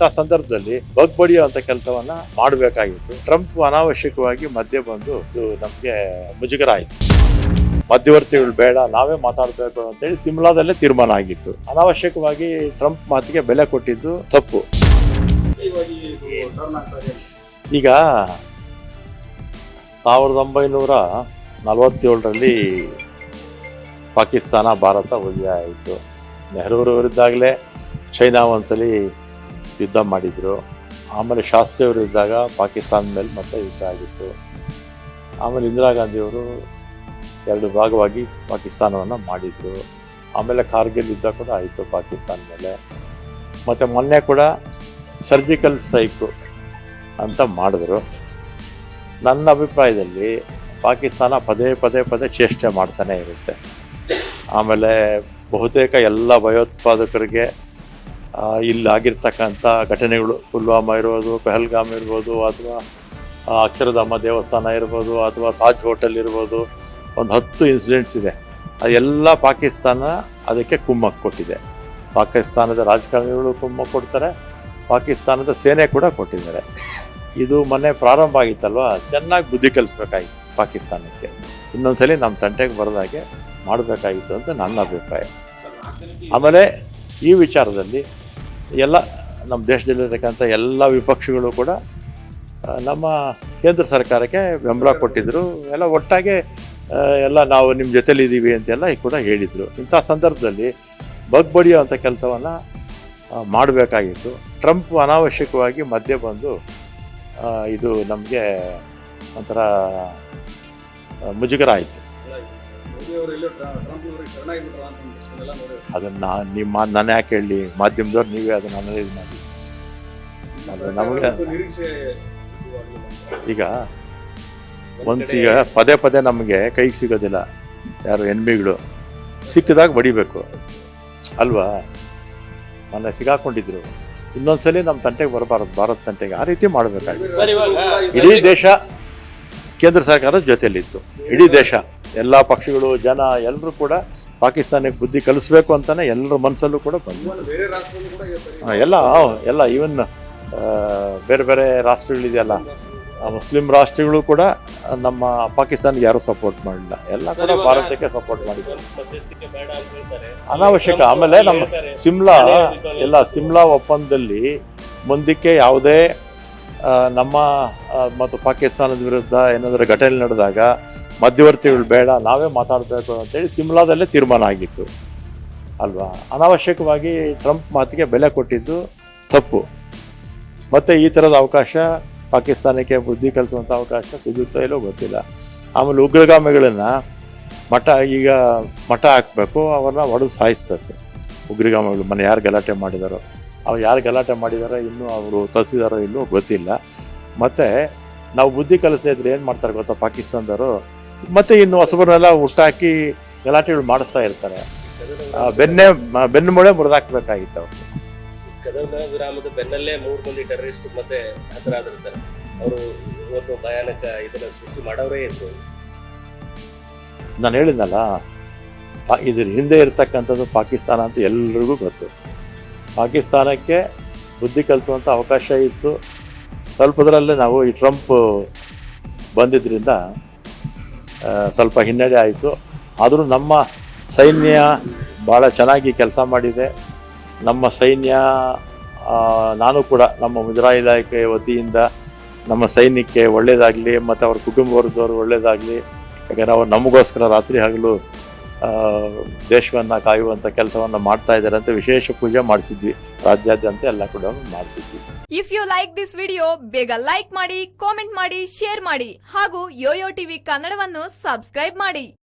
ಇಂಥ ಸಂದರ್ಭದಲ್ಲಿ ಬಗ್ ಬಡಿಯುವಂತ ಕೆಲಸವನ್ನ ಮಾಡಬೇಕಾಗಿತ್ತು. ಟ್ರಂಪ್ ಅನಾವಶ್ಯಕವಾಗಿ ಮಧ್ಯೆ ಬಂದು ಇದು ನಮಗೆ ಮುಜುಗರ ಆಯಿತು ಮಧ್ಯವರ್ತಿಗಳು ಬೇಡ, ನಾವೇ ಮಾತಾಡಬೇಕು ಅಂತೇಳಿ ಸಿಮ್ಲಾದಲ್ಲೇ ತೀರ್ಮಾನ ಆಗಿತ್ತು. ಅನಾವಶ್ಯಕವಾಗಿ ಟ್ರಂಪ್ ಮಾತಿಗೆ ಬೆಲೆ ಕೊಟ್ಟಿದ್ದು ತಪ್ಪು. ಈಗ ಸಾವಿರದ ಒಂಬೈನೂರ ನಲವತ್ತೇಳರಲ್ಲಿ ಪಾಕಿಸ್ತಾನ, ಭಾರತ ಉದಯ ಆಯಿತು. ನೆಹರೂರವರಿದ್ದಾಗಲೇ ಚೈನಾ ಒಂದ್ಸಲಿ ಯುದ್ಧ ಮಾಡಿದರು. ಆಮೇಲೆ ಶಾಸ್ತ್ರಿಯವರು ಇದ್ದಾಗ ಪಾಕಿಸ್ತಾನ ಮೇಲೆ ಮತ್ತೆ ಯುದ್ಧ ಆಗಿತ್ತು. ಆಮೇಲೆ ಇಂದಿರಾ ಗಾಂಧಿಯವರು ಎರಡು ಭಾಗವಾಗಿ ಪಾಕಿಸ್ತಾನವನ್ನು ಮಾಡಿದರು. ಆಮೇಲೆ ಕಾರ್ಗಿಲ್ ಯುದ್ಧ ಕೂಡ ಆಯಿತು ಪಾಕಿಸ್ತಾನ ಮೇಲೆ. ಮತ್ತು ಮೊನ್ನೆ ಕೂಡ ಸರ್ಜಿಕಲ್ ಸ್ಟ್ರೈಕು ಅಂತ ಮಾಡಿದ್ರು. ನನ್ನ ಅಭಿಪ್ರಾಯದಲ್ಲಿ ಪಾಕಿಸ್ತಾನ ಪದೇ ಪದೇ ಪದೇ ಚೇಷ್ಟೆ ಮಾಡ್ತಾನೆ ಇರುತ್ತೆ. ಆಮೇಲೆ ಬಹುತೇಕ ಎಲ್ಲ ಭಯೋತ್ಪಾದಕರಿಗೆ ಆ, ಇಲ್ಲಾಗಿರ್ತಕ್ಕಂಥ ಘಟನೆಗಳು. ಪುಲ್ವಾಮಾ ಇರ್ಬೋದು ಪೆಹಲ್ಗಾಮ್ ಇರ್ಬೋದು ಅಥವಾ ಅಕ್ಷರಧಾಮ ದೇವಸ್ಥಾನ ಇರ್ಬೋದು ಅಥವಾ ತಾಜ್ ಹೋಟೆಲ್ ಇರ್ಬೋದು. ಒಂದು ಹತ್ತು ಇನ್ಸಿಡೆಂಟ್ಸ್ ಇದೆ. ಅದೆಲ್ಲ ಪಾಕಿಸ್ತಾನ ಅದಕ್ಕೆ ಕುಮ್ಮಕ್ಕೆ ಕೊಟ್ಟಿದೆ. ಪಾಕಿಸ್ತಾನದ ರಾಜಕಾರಣಿಗಳು ಕುಮ್ಮಕ್ಕು ಕೊಡ್ತಾರೆ. ಪಾಕಿಸ್ತಾನದ ಸೇನೆ ಕೂಡ ಕೊಟ್ಟಿದ್ದಾರೆ. ಇದು ಮೊನ್ನೆ ಪ್ರಾರಂಭ ಆಗಿತ್ತಲ್ವ? ಚೆನ್ನಾಗಿ ಬುದ್ಧಿ ಕಲಿಸ್ಬೇಕಾಗಿತ್ತು ಪಾಕಿಸ್ತಾನಕ್ಕೆ. ಇನ್ನೊಂದ್ಸಲಿ ನಮ್ಮ ತಂಟೆಗೆ ಬರೋದಾಗೆ ಮಾಡಬೇಕಾಗಿತ್ತು ಅಂತ ನನ್ನ ಅಭಿಪ್ರಾಯ. ಆಮೇಲೆ ಈ ವಿಚಾರದಲ್ಲಿ ಎಲ್ಲ ನಮ್ಮ ದೇಶದಲ್ಲಿರ್ತಕ್ಕಂಥ ಎಲ್ಲ ವಿಪಕ್ಷಗಳು ಕೂಡ ನಮ್ಮ ಕೇಂದ್ರ ಸರ್ಕಾರಕ್ಕೆ ಬೆಂಬಲ ಕೊಟ್ಟಿದ್ದರು ಎಲ್ಲ ಒಟ್ಟಾಗೆ ಎಲ್ಲ ನಾವು ನಿಮ್ಮ ಜೊತೆಲಿ ಇದ್ದೀವಿ ಅಂತೆಲ್ಲ ಕೂಡ ಹೇಳಿದರು. ಇಂಥ ಸಂದರ್ಭದಲ್ಲಿ ಬಗ್ ಬಡಿಯುವಂಥ ಕೆಲಸವನ್ನು ಮಾಡಬೇಕಾಗಿತ್ತು. ಟ್ರಂಪ್ ಅನಾವಶ್ಯಕವಾಗಿ ಮಧ್ಯೆ ಬಂದು ಇದು ನಮಗೆ ಒಂಥರ ಮುಜುಗರ ಆಯಿತು. ಅದನ್ನ ನಿಮ್ಮ ನಾನು ಯಾಕೆ ಹೇಳಿ? ಮಾಧ್ಯಮದವ್ರು ನೀವೇ ಅದನ್ನ ಅನಲೈಸ್ ಮಾಡಿ. ಅದು ನಮಗೆ ಈಗ ಒಂದ್ಸೀಗ ಪದೇ ಪದೇ ನಮಗೆ ಕೈಗೆ ಸಿಗೋದಿಲ್ಲ. ಯಾರು ಎನ್ಮಿಗಳು ಸಿಕ್ಕಿದಾಗ ಬಡಿಬೇಕು. ಅಲ್ವಾ? ಮೊನ್ನೆ ಸಿಗಾಕೊಂಡಿದ್ರು. ಇನ್ನೊಂದ್ಸಲಿ ನಮ್ಮ ತಂಟೆಗೆ ಬರಬಾರದು ಭಾರತ ತಂಟೆಗೆ. ಆ ರೀತಿ ಮಾಡಬೇಕಾಗಿತ್ತು ಇಡೀ ದೇಶ ಕೇಂದ್ರ ಸರ್ಕಾರದ ಜೊತೆಯಲ್ಲಿತ್ತು ಇಡೀ ದೇಶ. ಎಲ್ಲ ಪಕ್ಷಗಳು ಜನ ಎಲ್ಲರೂ ಕೂಡ ಪಾಕಿಸ್ತಾನಕ್ಕೆ ಬುದ್ಧಿ ಕಲಿಸ್ಬೇಕು ಅಂತಾನೆ ಎಲ್ಲರ ಮನಸ್ಸಲ್ಲೂ ಕೂಡ ಬಂದಿತ್ತು ಎಲ್ಲ ಎಲ್ಲ ಈವನ್ ಬೇರೆ ಬೇರೆ ರಾಷ್ಟ್ರಗಳಿದೆಯಲ್ಲ ಮುಸ್ಲಿಂ ರಾಷ್ಟ್ರಗಳು ಕೂಡ ನಮ್ಮ ಪಾಕಿಸ್ತಾನಿಗೆ ಯಾರು ಸಪೋರ್ಟ್ ಮಾಡಲಿಲ್ಲ. ಎಲ್ಲ ಕೂಡ ಭಾರತಕ್ಕೆ ಸಪೋರ್ಟ್ ಮಾಡಿದ್ದಾರೆ. ಅನಾವಶ್ಯಕ. ಆಮೇಲೆ ನಮ್ಮ ಸಿಮ್ಲಾ ಎಲ್ಲ ಸಿಮ್ಲಾ ಒಪ್ಪಂದದಲ್ಲಿ ಮುಂದಕ್ಕೆ ಯಾವುದೇ ನಮ್ಮ ಮತ್ತು ಪಾಕಿಸ್ತಾನದ ವಿರುದ್ಧ ಏನಾದರೂ ಘಟನೆ ನಡೆದಾಗ ಮಧ್ಯವರ್ತಿಗಳು ಬೇಡ, ನಾವೇ ಮಾತಾಡಬೇಕು ಅಂತೇಳಿ ಸಿಮ್ಲಾದಲ್ಲೇ ತೀರ್ಮಾನ ಆಗಿತ್ತು. ಅಲ್ವಾ? ಅನಾವಶ್ಯಕವಾಗಿ ಟ್ರಂಪ್ ಮಾತಿಗೆ ಬೆಲೆ ಕೊಟ್ಟಿದ್ದು ತಪ್ಪು. ಮತ್ತು ಈ ಥರದ ಅವಕಾಶ, ಪಾಕಿಸ್ತಾನಕ್ಕೆ ಬುದ್ಧಿ ಕಲಿಸುವಂಥ ಅವಕಾಶ ಸಿಗುತ್ತೋ ಇಲ್ಲೋ ಗೊತ್ತಿಲ್ಲ. ಆಮೇಲೆ ಉಗ್ರಗಾಮಿಗಳನ್ನು ಮಠ, ಈಗ ಮಠ ಹಾಕಬೇಕು, ಅವ್ರನ್ನ ಹೊಡೆದು ಸಾಯಿಸ್ಬೇಕು. ಉಗ್ರಗಾಮಿಗಳು ಮನೆ ಯಾರು ಗಲಾಟೆ ಮಾಡಿದಾರೋ ಅವ್ರು ಯಾರು ಗಲಾಟೆ ಮಾಡಿದಾರೋ ಇನ್ನೂ ಅವರು ತರಿಸಿದಾರೋ ಇಲ್ಲೋ ಗೊತ್ತಿಲ್ಲ. ಮತ್ತು ನಾವು ಬುದ್ಧಿ ಕಲಿಸ್ತಾ ಇದ್ರೆ ಏನು ಮಾಡ್ತಾರೆ ಗೊತ್ತಾ ಪಾಕಿಸ್ತಾನದವರು? ಮತ್ತೆ ಇನ್ನು ಹೊಸಬರನ್ನೆಲ್ಲ ಹುಟ್ಟಾಕಿ ಗಲಾಟೆಗಳು ಮಾಡಿಸ್ತಾ ಇರ್ತಾರೆ. ಬೆನ್ನೆ ಮೂಳೆ ಮುರಿದಾಕ್ಬೇಕಾಗಿತ್ತು ಅವ್ರು. ವಿರಾಮದ ಬೆನ್ನಲ್ಲೇ ಮೂರು ಮಂದಿ ಟೆರರಿಸ್ಟ್ ಮತ್ತೆ ಹತರಾದ್ರು ಸರ್. ಅವರು ಇವತ್ತು ಭಯಾನಕ ಇದನ್ನ ಸೃಷ್ಟಿ ಮಾಡೋರೇ ಇದ್ರು. ನಾನು ಹೇಳಿದ್ನಲ್ಲ ಇದ್ರ ಹಿಂದೆ ಇರ್ತಕ್ಕಂಥದ್ದು ಪಾಕಿಸ್ತಾನ ಅಂತ ಎಲ್ರಿಗೂ ಗೊತ್ತು. ಪಾಕಿಸ್ತಾನಕ್ಕೆ ಬುದ್ಧಿ ಕಲ್ತುವಂಥ ಅವಕಾಶ ಇತ್ತು. ಸ್ವಲ್ಪದರಲ್ಲೇ ನಾವು ಈ ಟ್ರಂಪ್ ಬಂದಿದ್ದರಿಂದ ಸ್ವಲ್ಪ ಹಿನ್ನಡೆ ಆಯಿತು. ಆದರೂ ನಮ್ಮ ಸೈನ್ಯ ಭಾಳ ಚೆನ್ನಾಗಿ ಕೆಲಸ ಮಾಡಿದೆ. ನಮ್ಮ ಸೈನ್ಯ ನಾನು ಕೂಡ ನಮ್ಮ ಮುಜರಾ ಇಲಾಖೆ ವತಿಯಿಂದ ನಮ್ಮ ಸೈನ್ಯಕ್ಕೆ ಒಳ್ಳೆಯದಾಗಲಿ ಮತ್ತು ಅವ್ರ ಕುಟುಂಬ ವರ್ಗದವ್ರು ಒಳ್ಳೆಯದಾಗಲಿ ಯಾಕಂದರೆ ಅವ್ರು ನಮಗೋಸ್ಕರ ರಾತ್ರಿ ಹಗಲು ದೇಶವನ್ನು ಕಾಯುವಂಥ ಕೆಲಸವನ್ನು ಮಾಡ್ತಾ ಇದ್ದಾರೆ ಅಂತ ವಿಶೇಷ ಪೂಜೆ ಮಾಡಿಸಿದ್ವಿ. ರಾಜ್ಯಾದ್ಯಂತ ಎಲ್ಲ ಕೂಡ ಮಾಡಿಸಿದ್ವಿ. If you like this video ಬೇಗ ಲೈಕ್ ಮಾಡಿ ಕಾಮೆಂಟ್ ಮಾಡಿ ಶೇರ್ ಮಾಡಿ ಹಾಗೂ ಯೋಯೋ ಟಿವಿ ಕನ್ನಡವನ್ನು ಸಬ್ಸ್ಕ್ರೈಬ್ ಮಾಡಿ.